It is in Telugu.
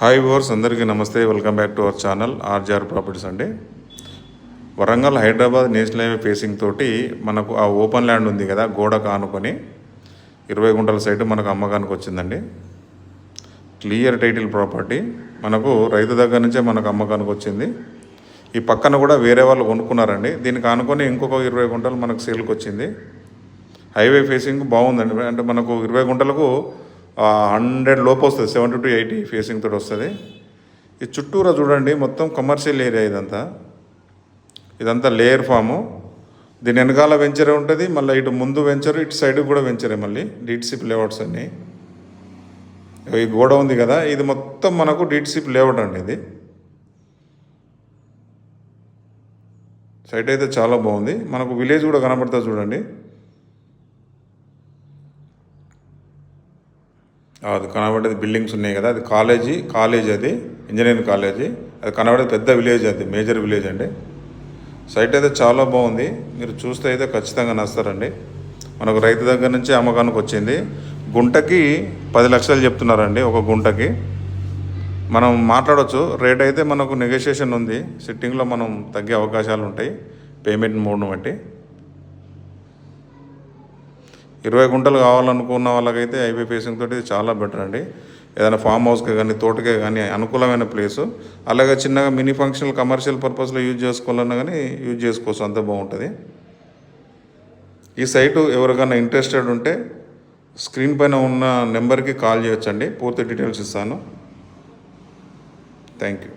హాయ్ వర్స్ అందరికీ నమస్తే. Welcome back to our channel RGR properties అండి. Warangal Hyderabad national highway facing తోటి మనకు ఆ ఓపెన్ ల్యాండ్ ఉంది కదా గోడ కానుకొని ఇరవై గుంటల సైట్ మనకు అమ్మకానికి వచ్చిందండి. క్లియర్ టైటిల్ ప్రాపర్టీ మనకు రైతు దగ్గర నుంచే మనకు అమ్మకానికి వచ్చింది. ఈ పక్కన కూడా వేరే వాళ్ళు కొనుక్కున్నారండి. దీనికి ఆనుకొని ఇంకొక ఇరవై గుంటలు మనకు సేల్కి వచ్చింది. హైవే ఫేసింగ్ బాగుందండి. అంటే మనకు ఇరవై గుంటలకు హండ్రెడ్ లోపు వస్తుంది సెవెంటీ టు ఎయిటీ ఫేసింగ్ తోటి వస్తుంది. ఈ చుట్టూరా చూడండి మొత్తం కమర్షియల్ ఏరియా ఇదంతా. ఇదంతా లేయర్ ఫాము దీని వెనకాల వెంచరే ఉంటుంది మళ్ళీ ఇటు ముందు వెంచరు ఇటు సైడ్ కూడా వెంచరే మళ్ళీ. డీటీసీపీ లేఅవుట్స్ అన్నీ. ఈ గోడ ఉంది కదా ఇది మొత్తం మనకు డీటీసీపీ లేఅవుట్ అండి ఇది. సైట్ అయితే చాలా బాగుంది. మనకు విలేజ్ కూడా కనబడుతుంది చూడండి. అది కనబడేది బిల్డింగ్స్ ఉన్నాయి కదా అది కాలేజీ కాలేజ్ అది ఇంజనీరింగ్ కాలేజీ. అది కనబడేది పెద్ద విలేజ్ అది మేజర్ విలేజ్ అండి. సైట్ అయితే చాలా బాగుంది. మీరు చూస్తే అయితే ఖచ్చితంగా నస్తారండి. మనకు రైతు దగ్గర నుంచి అమ్మకానికి వచ్చింది. గుంటకి పది లక్షలు చెప్తున్నారండి ఒక గుంటకి. మనం మాట్లాడవచ్చు రేట్ అయితే మనకు నెగోషియేషన్ ఉంది. సిట్టింగ్లో మనం తగ్గే అవకాశాలు ఉంటాయి. పేమెంట్ మోడ్ను బట్టి. ఇరవై గుంటలు కావాలనుకున్న వాళ్ళకైతే హైవే ఫేసింగ్ తోటి చాలా బెటర్ అండి. ఏదైనా ఫామ్ హౌస్కి కానీ తోటకే కానీ అనుకూలమైన ప్లేసు. అలాగే చిన్నగా మినీ ఫంక్షనల్ కమర్షియల్ పర్పస్లో యూజ్ చేసుకోవాలన్నా కానీ యూజ్ చేసుకోవచ్చు అంత బాగుంటుంది. ఈ సైటు ఎవరికైనా ఇంట్రెస్టెడ్ ఉంటే స్క్రీన్ పైన ఉన్న నెంబర్కి కాల్ చేయొచ్చండి. పూర్తి డీటెయిల్స్ ఇస్తాను. Thank you